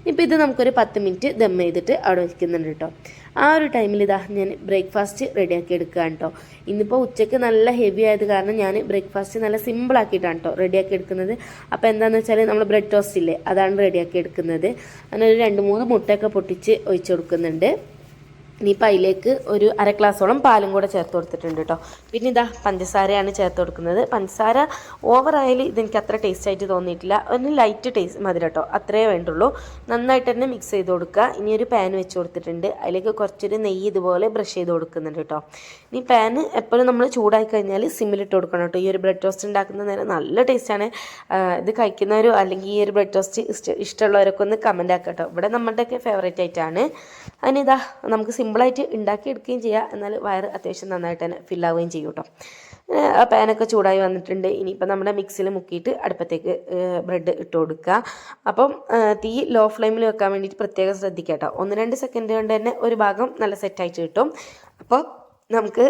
ഇപ്പോൾ ഇത് നമുക്കൊരു പത്ത് മിനിറ്റ് ദം ചെയ്തിട്ട് അവിടെ വയ്ക്കുന്നുണ്ട് കേട്ടോ. ആ ഒരു ടൈമിൽ ഇതാ ഞാൻ ബ്രേക്ക്ഫാസ്റ്റ് റെഡിയാക്കി എടുക്കുകയാണ് കേട്ടോ ഇന്നിപ്പോൾ ഉച്ചയ്ക്ക് നല്ല ഹെവി ആയത് കാരണം ഞാൻ ബ്രേക്ക്ഫാസ്റ്റ് നല്ല സിമ്പിൾ ആക്കിയിട്ടാണ് കേട്ടോ റെഡിയാക്കി എടുക്കുന്നത്. അപ്പോൾ എന്താണെന്ന് വെച്ചാൽ നമ്മൾ ബ്രെഡ് ടോസ്റ്റ് ഇല്ലേ അതാണ് റെഡിയാക്കി എടുക്കുന്നത്. അങ്ങനെ ഒരു രണ്ട് മൂന്ന് മുട്ടയൊക്കെ പൊട്ടിച്ച് ഒഴിച്ചു കൊടുക്കുന്നുണ്ട്. ഇനിയിപ്പോൾ അതിലേക്ക് ഒരു അര ഗ്ലാസോളം പാലും കൂടെ ചേർത്ത് കൊടുത്തിട്ടുണ്ട് കേട്ടോ. പിന്നെ ഇതാ പഞ്ചസാരയാണ് ചേർത്ത് കൊടുക്കുന്നത്. പഞ്ചസാര ഓവറായാലും ഇതെനിക്ക് അത്ര ടേസ്റ്റ് ആയിട്ട് തോന്നിയിട്ടില്ല. ഒന്ന് ലൈറ്റ് ടേസ്റ്റ് മതി കേട്ടോ. അത്രേ വേണ്ടുള്ളൂ. നന്നായിട്ട് തന്നെ മിക്സ് ചെയ്ത് കൊടുക്കുക. ഇനി ഒരു പാൻ വെച്ച് കൊടുത്തിട്ടുണ്ട്. അതിലേക്ക് കുറച്ചൊരു നെയ്യ് ഇതുപോലെ ബ്രഷ് ചെയ്ത് കൊടുക്കുന്നുണ്ട് കേട്ടോ. ഇനി പാൻ എപ്പോഴും നമ്മൾ ചൂടായി കഴിഞ്ഞാൽ സിമ്മിലിട്ട് കൊടുക്കണം കേട്ടോ. ഈ ഒരു ബ്രെഡ് ടോസ്റ്റ് ഉണ്ടാക്കുന്ന നേരം നല്ല ടേസ്റ്റാണ് ഇത് കഴിക്കുന്നവരോ അല്ലെങ്കിൽ ഈ ഒരു ബ്രെഡ് ടോസ്റ്റ് ഇഷ്ട ഇഷ്ടമുള്ളവരൊക്കെ ഒന്ന് കമന്റ് ആക്കാം കേട്ടോ. ഇവിടെ നമ്മുടെയൊക്കെ ഫേവറേറ്റ് ആയിട്ടാണ് അതിനിതാ നമുക്ക് സിമ്പിളായിട്ട് ഉണ്ടാക്കിയെടുക്കുകയും ചെയ്യാം. എന്നാൽ വയറ് അത്യാവശ്യം നന്നായിട്ട് തന്നെ ഫില്ലാവുകയും ചെയ്യും കേട്ടോ. പാനൊക്കെ ചൂടായി വന്നിട്ടുണ്ട്. ഇനിയിപ്പോൾ നമ്മുടെ മിക്സിയിൽ മുക്കിയിട്ട് അടുപ്പത്തേക്ക് ബ്രെഡ് ഇട്ട് കൊടുക്കുക. അപ്പം തീ ലോ ഫ്ലെയിമിൽ വെക്കാൻ വേണ്ടിയിട്ട് പ്രത്യേകം ശ്രദ്ധിക്കുക കേട്ടോ. ഒന്ന് രണ്ട് സെക്കൻഡ് കൊണ്ട് തന്നെ ഒരു ഭാഗം നല്ല സെറ്റായിട്ട് കിട്ടും. അപ്പോൾ നമുക്ക്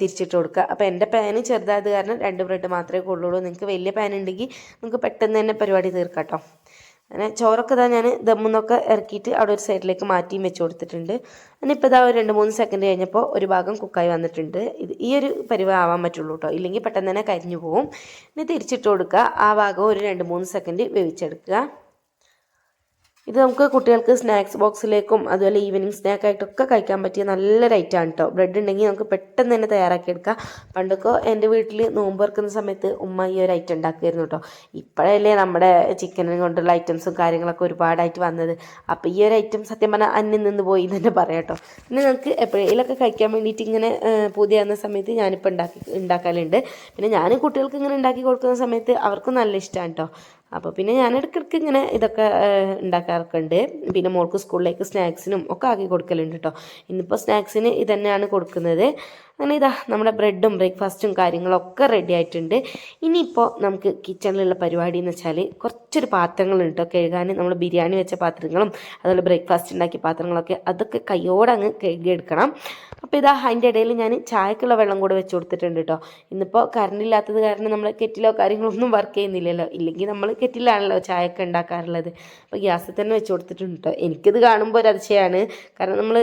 തിരിച്ചിട്ട് കൊടുക്കുക. അപ്പോൾ എന്റെ പാന് ചെറുതായത് കാരണം രണ്ട് ബ്രെഡ് മാത്രമേ കൊള്ളുള്ളൂ നിങ്ങൾക്ക് വലിയ പാൻ ഉണ്ടെങ്കിൽ നിങ്ങൾക്ക് പെട്ടെന്ന് തന്നെ പരിപാടി തീർക്കാം കേട്ടോ. അങ്ങനെ ചോറൊക്കെ ഇതാ ഞാൻ ദമ്മുന്നൊക്കെ ഇറക്കിയിട്ട് അവിടെ ഒരു സൈഡിലേക്ക് മാറ്റിയും വെച്ച് കൊടുത്തിട്ടുണ്ട്. അങ്ങനെ ഇപ്പോൾ ഇതാ ഒരു രണ്ട് മൂന്ന് സെക്കൻഡ് കഴിഞ്ഞപ്പോൾ ഒരു ഭാഗം കുക്കായി വന്നിട്ടുണ്ട്. ഇത് ഈ ഒരു പരിവ ആവാൻ പറ്റുള്ളൂ കേട്ടോ ഇല്ലെങ്കിൽ പെട്ടെന്ന് തന്നെ കരിഞ്ഞു പോവും. ഇനി തിരിച്ചിട്ട് കൊടുക്കുക. ആ ഭാഗം ഒരു രണ്ട് മൂന്ന് സെക്കൻഡ് വേവിച്ചെടുക്കുക. ഇത് നമുക്ക് കുട്ടികൾക്ക് സ്നാക്സ് ബോക്സിലേക്കും അതുപോലെ ഈവനിങ് സ്നാക്കായിട്ടൊക്കെ കഴിക്കാൻ പറ്റിയ നല്ല ഐറ്റമാണ് കേട്ടോ ബ്രെഡ് ഉണ്ടെങ്കിൽ നമുക്ക് പെട്ടെന്ന് തന്നെ തയ്യാറാക്കിയെടുക്കാം. പണ്ടൊക്കെ എന്റെ വീട്ടിൽ നോമ്പ് തുറക്കുന്ന സമയത്ത് ഉമ്മ ഈ ഒരു ഐറ്റം ഉണ്ടാക്കുമായിരുന്നു കേട്ടോ ഇപ്പോഴല്ലേ നമ്മുടെ ചിക്കനും കൊണ്ടുള്ള ഐറ്റംസും കാര്യങ്ങളൊക്കെ ഒരുപാടായിട്ട് വന്നത്. അപ്പോൾ ഈ ഒരു ഐറ്റം സത്യം പറഞ്ഞാൽ അന്യം നിന്ന് പോയി എന്ന് തന്നെ പറയാം കേട്ടോ പിന്നെ നമുക്ക് എപ്പോഴേലൊക്കെ കഴിക്കാൻ വേണ്ടിയിട്ട് ഇങ്ങനെ പുതിയ സമയത്ത് ഞാനിപ്പോൾ ഉണ്ടാക്കി ഉണ്ടാക്കാറുണ്ട് പിന്നെ ഞാൻ കുട്ടികൾക്ക് ഇങ്ങനെ ഉണ്ടാക്കി കൊടുക്കുന്ന സമയത്ത് അവർക്കും നല്ല ഇഷ്ടമാണ് കേട്ടോ അപ്പോൾ പിന്നെ ഞാൻ ഇടയ്ക്കിടയ്ക്ക് ഇങ്ങനെ ഇതൊക്കെ ഉണ്ടാക്കാറൊക്കെ ഉണ്ട് പിന്നെ മോൾക്ക് സ്കൂളിലേക്ക് സ്നാക്സിനും ഒക്കെ ആക്കി കൊടുക്കലുണ്ട് കേട്ടോ ഇന്നിപ്പോൾ സ്നാക്സിന് ഇതന്നെയാണ് കൊടുക്കുന്നത്. അങ്ങനെ ഇതാ നമ്മുടെ ബ്രെഡും ബ്രേക്ക്ഫാസ്റ്റും കാര്യങ്ങളൊക്കെ റെഡി ആയിട്ടുണ്ട്. ഇനിയിപ്പോൾ നമുക്ക് കിച്ചണിലുള്ള പരിപാടി എന്ന് വെച്ചാൽ കുറച്ചൊരു പാത്രങ്ങളുണ്ട് കഴുകാൻ നമ്മൾ ബിരിയാണി വെച്ച പാത്രങ്ങളും അതുപോലെ ബ്രേക്ക്ഫാസ്റ്റ് ഉണ്ടാക്കിയ പാത്രങ്ങളൊക്കെ അതൊക്കെ കയ്യോടെ അങ്ങ് കഴുകിയെടുക്കണം. അപ്പോൾ ഇതാ അതിന്റെ ഇടയിൽ ഞാൻ ചായക്കുള്ള വെള്ളം കൂടെ വെച്ച് കൊടുത്തിട്ടുണ്ട് കേട്ടോ. ഇന്നിപ്പോൾ കറണ്ട് ഇല്ലാത്തത് കാരണം നമ്മൾ കെറ്റിലോ കാര്യങ്ങളൊന്നും വർക്ക് ചെയ്യുന്നില്ലല്ലോ. ഇല്ലെങ്കിൽ നമ്മൾ കെറ്റിലാണല്ലോ ചായയൊക്കെ ഉണ്ടാക്കാറുള്ളത്. അപ്പോൾ ഗ്യാസിൽ തന്നെ വെച്ച് കൊടുത്തിട്ടുണ്ട് കേട്ടോ. എനിക്കിത് കാണുമ്പോൾ ഒരു അതിശയമാണ് കാരണം നമ്മൾ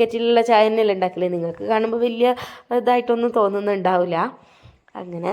കെറ്റിലുള്ള ചായ തന്നെയല്ലേ ഉണ്ടാക്കില്ലേ നിങ്ങൾക്ക് കാണുമ്പോൾ വലിയ ഇതായിട്ടൊന്നും തോന്നുന്നുണ്ടാവില്ല. അങ്ങനെ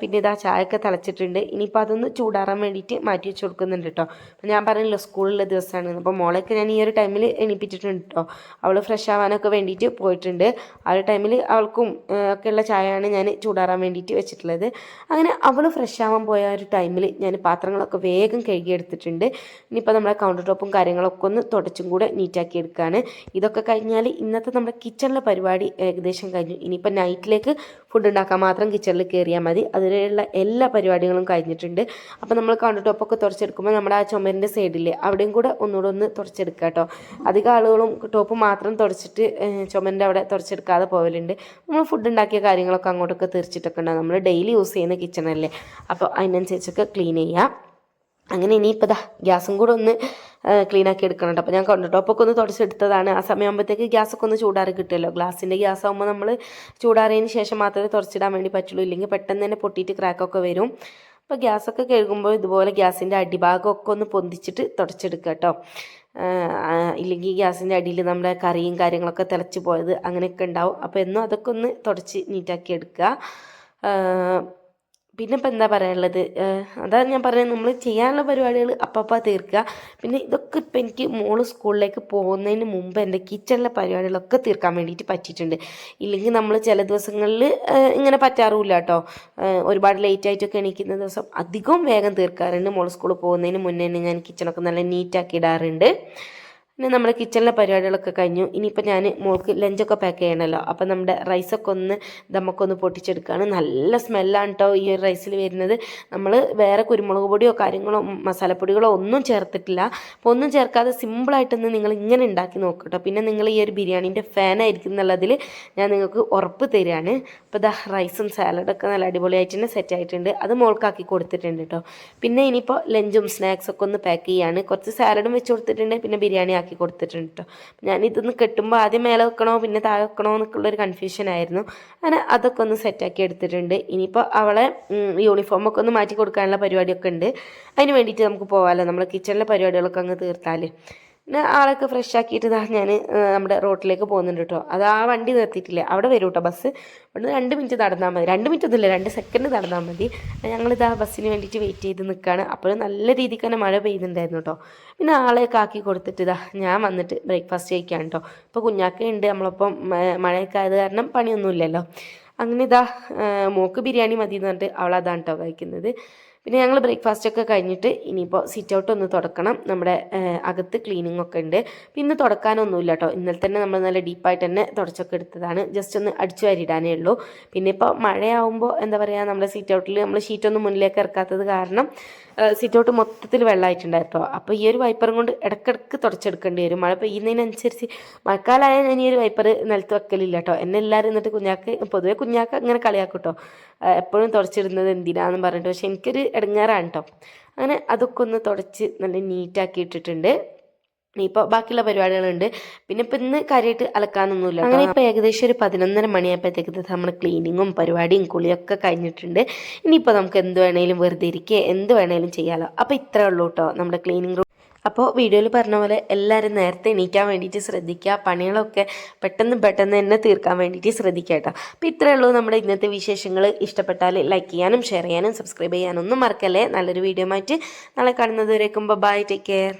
പിന്നെ ഇതാ ചായയൊക്കെ തിളച്ചിട്ടുണ്ട്. ഇനിയിപ്പോൾ അതൊന്ന് ചൂടാറാൻ വേണ്ടിയിട്ട് മാറ്റി വെച്ച് കൊടുക്കുന്നുണ്ട് കേട്ടോ ഞാൻ പറഞ്ഞല്ലോ സ്കൂളിലെ ദിവസമാണ് അപ്പോൾ മോളൊക്കെ ഞാൻ ഈ ഒരു ടൈമിൽ എണീപ്പിച്ചിട്ടുണ്ട് കേട്ടോ അവൾ ഫ്രഷ് ആവാനൊക്കെ വേണ്ടിയിട്ട് പോയിട്ടുണ്ട്. ആ ഒരു ടൈമിൽ അവൾക്കും ഒക്കെയുള്ള ചായയാണ് ഞാൻ ചൂടാറാൻ വേണ്ടിയിട്ട് വെച്ചിട്ടുള്ളത്. അങ്ങനെ അവൾ ഫ്രഷ് ആവാൻ പോയ ഒരു ടൈമിൽ ഞാൻ പാത്രങ്ങളൊക്കെ വേഗം കഴുകിയെടുത്തിട്ടുണ്ട്. ഇനിയിപ്പോൾ നമ്മുടെ കൗണ്ടർ ടോപ്പും കാര്യങ്ങളൊക്കെ ഒന്ന് തുടച്ചും കൂടെ നീറ്റാക്കി എടുക്കുകയാണ് ഇതൊക്കെ കഴിഞ്ഞാൽ ഇന്നത്തെ നമ്മുടെ കിച്ചണിലെ പരിപാടി ഏകദേശം കഴിഞ്ഞു. ഇനിയിപ്പോൾ നൈറ്റിലേക്ക് ഫുഡ് ഉണ്ടാക്കാൻ മാത്രം കിച്ചണിൽ കയറിയാൽ മതി. അതിലുള്ള എല്ലാ പരിപാടികളും കഴിഞ്ഞിട്ടുണ്ട്. അപ്പോൾ നമ്മൾ കൗണ്ടർടോപ്പൊക്കെ തുറച്ചെടുക്കുമ്പോൾ നമ്മുടെ ആ ചുമരിന്റെ സൈഡില്ലേ അവിടെയും കൂടെ ഒന്നുകൂടെ ഒന്ന് തുറച്ചെടുക്കുക കേട്ടോ അധികം ആളുകളും ടോപ്പ് മാത്രം തുടച്ചിട്ട് ചുമരിന്റെ അവിടെ തുറച്ചെടുക്കാതെ പോകലുണ്ട് നമ്മൾ ഫുഡ് ഉണ്ടാക്കിയ കാര്യങ്ങളൊക്കെ അങ്ങോട്ടൊക്കെ തീർച്ചിട്ടൊക്കെ ഉണ്ടാകും നമ്മൾ ഡെയിലി യൂസ് ചെയ്യുന്ന കിച്ചണല്ലേ അപ്പോൾ അതിനനുസരിച്ചൊക്കെ ക്ലീൻ ചെയ്യാം. അങ്ങനെ ഇനിയിപ്പോൾ ദാ ഗ്യാസും കൂടെ ഒന്ന് ക്ലീൻ ആക്കി എടുക്കണം കേട്ടോ അപ്പോൾ ഞാൻ കൗണ്ടർ ടോപ്പൊക്കെ ഒന്ന് തുടച്ചെടുത്തതാണ്. ആ സമയമാകുമ്പോഴത്തേക്ക് ഗ്യാസൊക്കെ ഒന്ന് ചൂടാറി കിട്ടുമല്ലോ? ഗ്ലാസിന്റെ ഗ്യാസ് ആകുമ്പോൾ നമ്മൾ ചൂടാറിയതിന് ശേഷം മാത്രമേ തുടച്ചിടാൻ വേണ്ടി പറ്റുള്ളൂ. ഇല്ലെങ്കിൽ പെട്ടെന്ന് തന്നെ പൊട്ടിയിട്ട് ക്രാക്കൊക്കെ വരും. അപ്പോൾ ഗ്യാസൊക്കെ കഴുകുമ്പോൾ ഇതുപോലെ ഗ്യാസിന്റെ അടിഭാഗമൊക്കെ ഒന്ന് പൊന്തിച്ചിട്ട് തുടച്ചെടുക്കുക കേട്ടോ. ഇല്ലെങ്കിൽ ഗ്യാസിന്റെ അടിയിൽ നമ്മുടെ കറിയും കാര്യങ്ങളൊക്കെ തിളച്ച് പോയത് അങ്ങനെയൊക്കെ ഉണ്ടാവും. അപ്പോൾ എന്നും അതൊക്കെ ഒന്ന് തുടച്ച് നീറ്റാക്കി എടുക്കുക. പിന്നെ ഇപ്പം എന്താ പറയാനുള്ളത്? അതാണ് ഞാൻ പറയുന്നത് നമ്മൾ ചെയ്യാനുള്ള പരിപാടികൾ അപ്പപ്പോൾ തീർക്കുക. പിന്നെ ഇതൊക്കെ ഇപ്പം എനിക്ക് മോൾ സ്കൂളിലേക്ക് പോകുന്നതിന് മുമ്പ് എന്റെ കിച്ചണിലെ പരിപാടികളൊക്കെ തീർക്കാൻ വേണ്ടിയിട്ട് പറ്റിയിട്ടുണ്ട്. ഇല്ലെങ്കിൽ നമ്മൾ ചില ദിവസങ്ങളിൽ ഇങ്ങനെ പറ്റാറുമില്ല കേട്ടോ. ഒരുപാട് ലേറ്റ് ആയിട്ടൊക്കെ എണീക്കുന്ന ദിവസം അധികം വേഗം തീർക്കാറുണ്ട്. മോൾ സ്കൂളിൽ പോകുന്നതിന് മുന്നേ തന്നെ ഞാൻ കിച്ചണൊക്കെ നല്ല നീറ്റാക്കി ഇടാറുണ്ട്. പിന്നെ നമ്മുടെ കിച്ചണിലെ പരിപാടികളൊക്കെ കഴിഞ്ഞു. ഇനിയിപ്പോൾ ഞാൻ മോൾക്ക് ലഞ്ചൊക്കെ പാക്ക് ചെയ്യണമല്ലോ അപ്പോൾ നമ്മുടെ റൈസൊക്കെ ഒന്ന് നമുക്കൊന്ന് പൊട്ടിച്ചെടുക്കുകയാണ് നല്ല സ്മെല്ലാണ് കേട്ടോ ഈ ഒരു റൈസിൽ വരുന്നത്. നമ്മൾ വേറെ കുരുമുളക് പൊടിയോ കാര്യങ്ങളോ മസാലപ്പൊടികളോ ഒന്നും ചേർത്തിട്ടില്ല. അപ്പോൾ ഒന്നും ചേർക്കാതെ സിമ്പിളായിട്ടൊന്ന് നിങ്ങൾ ഇങ്ങനെ ഉണ്ടാക്കി നോക്കട്ടോ. പിന്നെ നിങ്ങൾ ഈ ഒരു ബിരിയാണീന്റെ ഫാനായിരിക്കും എന്നുള്ളതിൽ ഞാൻ നിങ്ങൾക്ക് ഉറപ്പ് തരികയാണ് അപ്പോൾ ദാ റൈസും സാലഡൊക്കെ നല്ല അടിപൊളിയായിട്ട് തന്നെ സെറ്റ് ആയിട്ടുണ്ട്. അത് മോൾക്കാക്കി കൊടുത്തിട്ടുണ്ട് കേട്ടോ പിന്നെ ഇനിയിപ്പോൾ ലഞ്ചും സ്നാക്സൊക്കെ ഒന്ന് പാക്ക് ചെയ്യാണ്. കുറച്ച് സാലഡും വെച്ച് കൊടുത്തിട്ടുണ്ട്. പിന്നെ ബിരിയാണി ആക്കി കൊടുത്തിട്ടുണ്ട് കേട്ടോ ഞാൻ ഇതൊന്ന് കെട്ടുമ്പോൾ ആദ്യം മേലെ വെക്കണോ പിന്നെ താഴെ വെക്കണോ എന്നൊക്കെയുള്ളൊരു കൺഫ്യൂഷൻ ആയിരുന്നു. അങ്ങനെ അതൊക്കെ ഒന്ന് സെറ്റാക്കി എടുത്തിട്ടുണ്ട്. ഇനിയിപ്പോൾ അവളെ യൂണിഫോമൊക്കെ ഒന്ന് മാറ്റി കൊടുക്കാനുള്ള പരിപാടിയൊക്കെ ഉണ്ട്. അതിന് വേണ്ടിയിട്ട് നമുക്ക് പോകാമല്ലോ നമ്മൾ കിച്ചണിലെ പരിപാടികളൊക്കെ അങ്ങ് തീർത്താൽ പിന്നെ ആളൊക്കെ ഫ്രഷ് ആക്കിയിട്ട് ഞാൻ നമ്മുടെ റോട്ടിലേക്ക് പോകുന്നുണ്ട് കേട്ടോ അത് ആ വണ്ടി നിർത്തിയിട്ടില്ല. അവിടെ വരും കേട്ടോ ബസ്. ഇവിടുന്ന് രണ്ട് മിനിറ്റ് നടന്നാൽ മതി. രണ്ട് മിനിറ്റ് ഒന്നുമില്ല രണ്ട് സെക്കൻഡ് നടന്നാൽ മതി. ഞങ്ങളിതാ ബസ്സിന് വേണ്ടിയിട്ട് വെയിറ്റ് ചെയ്ത് നിൽക്കുകയാണ് അപ്പോഴും നല്ല രീതിക്ക് തന്നെ മഴ പെയ്യുന്നുണ്ടായിരുന്നു കേട്ടോ പിന്നെ ആളെയൊക്കെ ആക്കി കൊടുത്തിട്ട് ഇതാ ഞാൻ വന്നിട്ട് ബ്രേക്ക്ഫാസ്റ്റ് കഴിക്കാൻ കേട്ടോ ഇപ്പോൾ കുഞ്ഞാക്ക ഉണ്ട് നമ്മളൊപ്പം മഴയൊക്കെ ആയത് കാരണം പണിയൊന്നുമില്ലല്ലോ. അങ്ങനെ ഇതാ മോക്ക് ബിരിയാണി മതി എന്ന് പറഞ്ഞിട്ട് അവളതാണ് കേട്ടോ കഴിക്കുന്നത് പിന്നെ ഞങ്ങൾ ബ്രേക്ക്ഫാസ്റ്റ് ഒക്കെ കഴിഞ്ഞിട്ട് ഇനിയിപ്പോൾ സിറ്റ് ഔട്ട് ഒന്ന് തുടക്കണം. നമ്മുടെ അകത്ത് ക്ലീനിങ് ഒക്കെ ഉണ്ട്. പിന്നെ തുടക്കാനൊന്നുമില്ല കേട്ടോ ഇന്നലെ തന്നെ നമ്മൾ നല്ല ഡീപ്പായിട്ട് തന്നെ തുടച്ചൊക്കെ എടുത്തതാണ്. ജസ്റ്റ് ഒന്ന് അടിച്ചു വാരിടാനേ ഉള്ളൂ. പിന്നെ ഇപ്പോൾ മഴയാവുമ്പോൾ എന്താ പറയുക നമ്മുടെ സീറ്റ് ഔട്ടിൽ നമ്മൾ ഷീറ്റൊന്നും മുന്നിലേക്ക് ഇറക്കാത്തത് കാരണം സിറ്റ് ഔട്ട് മൊത്തത്തിൽ വെള്ളമായിട്ടുണ്ടായിരുന്നു അപ്പോൾ ഈ ഒരു വൈപ്പറും കൊണ്ട് ഇടയ്ക്കിടയ്ക്ക് തുടച്ചെടുക്കേണ്ടി വരും. മഴ പെയ്യുന്നതിനനുസരിച്ച് മഴക്കാലമായ ഞാൻ ഈ ഒരു വൈപ്പർ നിലത്ത് വെക്കലില്ല കേട്ടോ എന്നെ എല്ലാവരും എന്നിട്ട് കുഞ്ഞാക്ക് പൊതുവേ കുഞ്ഞാക്ക് അങ്ങനെ കളിയാക്കും കേട്ടോ എപ്പോഴും തുടച്ചിടുന്നത് എന്തിനാന്ന് പറഞ്ഞിട്ട്. പക്ഷെ എനിക്കൊരു ഇടങ്ങാറാണ് കേട്ടോ അങ്ങനെ അതൊക്കെ ഒന്ന് തുടച്ച് നല്ല നീറ്റാക്കി ഇട്ടിട്ടുണ്ട്. ഇനിയിപ്പോൾ ബാക്കിയുള്ള പരിപാടികളുണ്ട്. പിന്നെ ഇപ്പം ഇന്ന് കാര്യമായിട്ട് അലക്കാനൊന്നുമില്ല. അങ്ങനെ ഇപ്പോൾ ഏകദേശം ഒരു പതിനൊന്നര മണിയായപ്പോഴത്തേക്ക് നമ്മൾ ക്ലീനിങ്ങും പരിപാടിയും കുളിയൊക്കെ കഴിഞ്ഞിട്ടുണ്ട്. ഇനിയിപ്പോൾ നമുക്ക് എന്ത് വേണേലും വെറുതെ ഇരിക്കുക എന്ത് വേണേലും ചെയ്യാമല്ലോ അപ്പോൾ ഇത്രേ ഉള്ളൂ കേട്ടോ നമ്മുടെ ക്ലീനിങ് അപ്പോൾ വീഡിയോയിൽ പറഞ്ഞ പോലെ എല്ലാവരും നേരത്തെ എണീക്കാൻ വേണ്ടിയിട്ട് ശ്രദ്ധിക്കുക പണികളൊക്കെ പെട്ടെന്ന് പെട്ടെന്ന് തന്നെ തീർക്കാൻ വേണ്ടിയിട്ട് ശ്രദ്ധിക്കുക കേട്ടോ അപ്പോൾ ഇത്രയേ ഉള്ളൂ നമ്മുടെ ഇന്നത്തെ വിശേഷങ്ങൾ ഇഷ്ടപ്പെട്ടാൽ ലൈക്ക് ചെയ്യാനും ഷെയർ ചെയ്യാനും സബ്സ്ക്രൈബ് ചെയ്യാനും ഒന്നും മറക്കല്ലേ. നല്ലൊരു വീഡിയോ ആയിട്ട് നാളെ കാണുന്നത് വരേക്കും ബൈ ടേക്ക് കെയർ